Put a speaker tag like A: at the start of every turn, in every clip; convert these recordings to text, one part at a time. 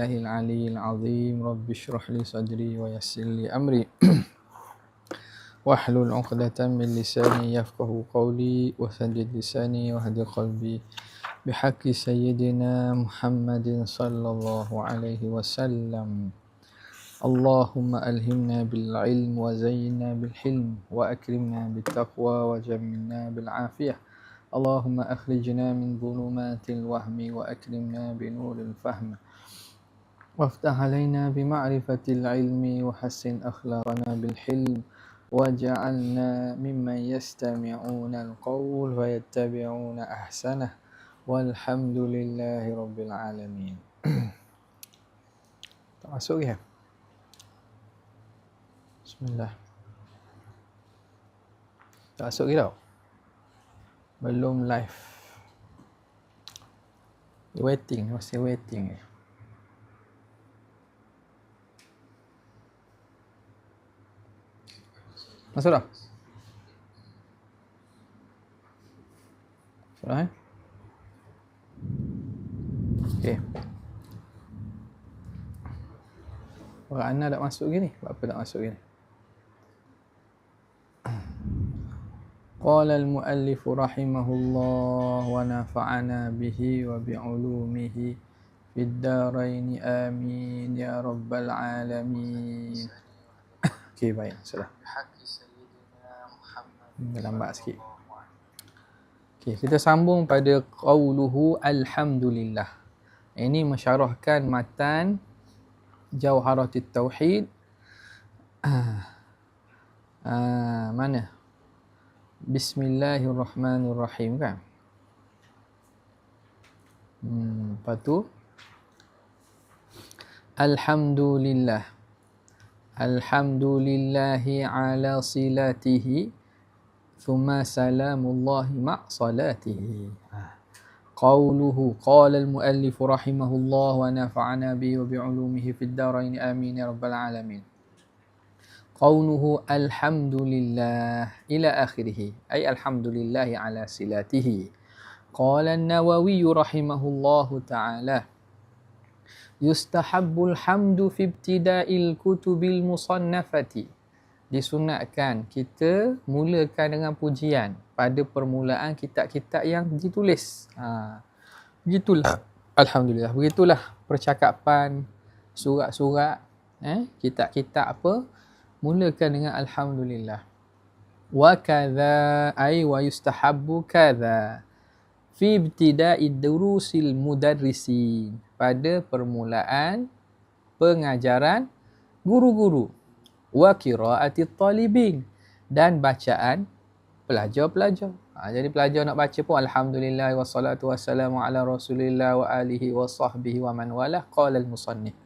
A: بالله العلي العظيم. رب اشرح لي صدري ويسر لي أمري. واحلل عقدة من لساني يفقه قولي وسدد لساني واهد قلبي بحق سيدنا محمد صلى الله عليه وسلم. اللهم ألهمنا بالعلم وزينا بالحلم وأكرمنا بالتقوى وجملنا بالعافية. اللهم أخرجنا من ظلمات الوهم وأكرمنا بنور الفهم. وافتح علينا بمعرفة العلم وحسن أخلاقنا بالحلم وجعلنا ممن يستمعون القول ويتبعون أحسنه والحمد لله رب العالمين. masuk ya Bismillah Tak masuk ke tau Belum live Waiting Masih waiting ya Masuk dah? Masuk dah eh? Okay. Orang Ana tak masuk gini. Apa tak masuk gini? قال المؤلف رحمه الله ونفعنا به وبعلومه في الدارين آمين يا رب العالمين Okay, baik. Sudah. Hmm, lambat sikit. Okay, kita sambung pada qawluhu alhamdulillah. Ini mensyarahkan matan Jauharatul Tauhid. Ah. Ah, mana? Bismillahirrahmanirrahim kan? Hmm, lepas tu Alhamdulillah. الحمد لله على صلاته ثم سلام الله مع صلاته قوله قال المؤلف رحمه الله ونفعنا به وبعلومه في الدارين آمين يا رب العالمين قوله الحمد لله إلى آخره أي الحمد لله على صلاته قال النووي رحمه الله تعالى yustahabbul hamdu fi ibtida'il kutubil musannafati. Disunatkan kita mulakan dengan pujian pada permulaan kitab-kitab yang ditulis. Ha begitulah. Alhamdulillah begitulah percakapan surat-surat eh kitab-kitab apa mulakan dengan alhamdulillah. Wa kadza ay wa yustahabbu kadza fi ibtida'id durusil mudarrisin pada permulaan pengajaran guru-guru wa qiraati talibin dan bacaan pelajar-pelajar. Ha, jadi pelajar nak baca pun alhamdulillah wassalatu wassalamu ala rasulillah wa alihi wa sahbihi wa man walah qala al musannif.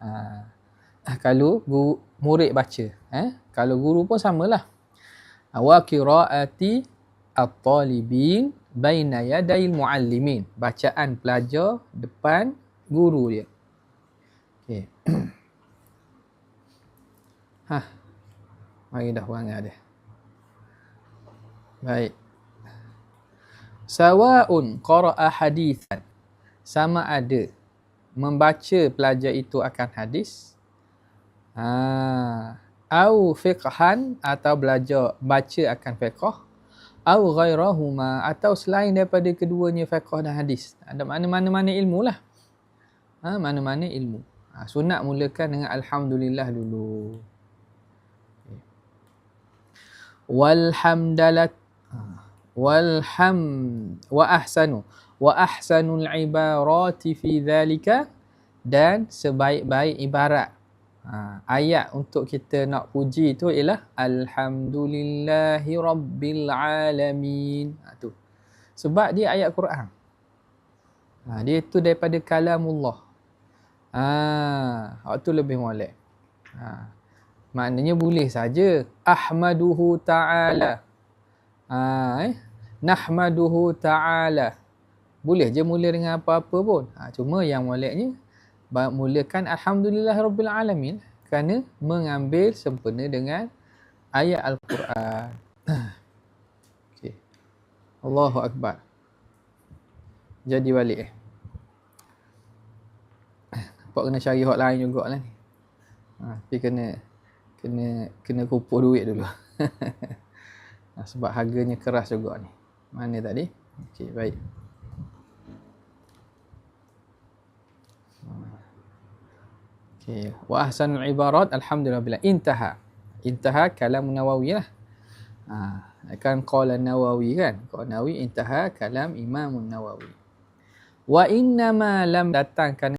A: Ha, kalau guru, murid baca, eh? kalau guru pun samalah. Ha, wa qiraati at-talibin baina yadail muallimin. Bacaan pelajar depan guru dia. Okey. Ha mari dah perangai dia. Baik. Sawaun qara'a hadithan. Sama ada membaca pelajar itu akan hadis. Ha au fiqhan atau belajar baca akan fiqh au ghairahuma atau selain daripada keduanya fiqh dan hadis. Ada mana-mana mana ilmu lah. Ha, mana-mana ilmu. Ha, sunat mulakan dengan alhamdulillah dulu. Walhamdalat ha, walham wa ahsanu wa ahsanul ibarati fi dhalika dan sebaik-baik ibarat Ha, ayat untuk kita nak puji tu ialah Alhamdulillahi Rabbil Alamin. Ha, tu. Sebab dia ayat Quran. Ha, dia tu daripada kalamullah. Ha, waktu lebih molek. Ha, maknanya boleh saja. Ahmaduhu ta'ala. Ha, eh? Nahmaduhu ta'ala. Boleh je mula dengan apa-apa pun. Ha, cuma yang moleknya mulakan Alhamdulillah Rabbil Alamin kerana mengambil sempena dengan ayat Al-Quran. okay. Allahu Akbar. Jadi balik eh. Nampak kena cari hot lain jugalah ni. Ha, tapi kena kena kena kumpul duit dulu. ha, sebab harganya keras juga ni. Mana tadi? Okey, baik. Okey, wa ahsanul ibarat alhamdulillah bila intaha. Intaha kalam Nawawi lah. Ha, kan qala Nawawi kan? Qala Nawawi intaha kalam Imam Nawawi. Wa inna ma lam datangkan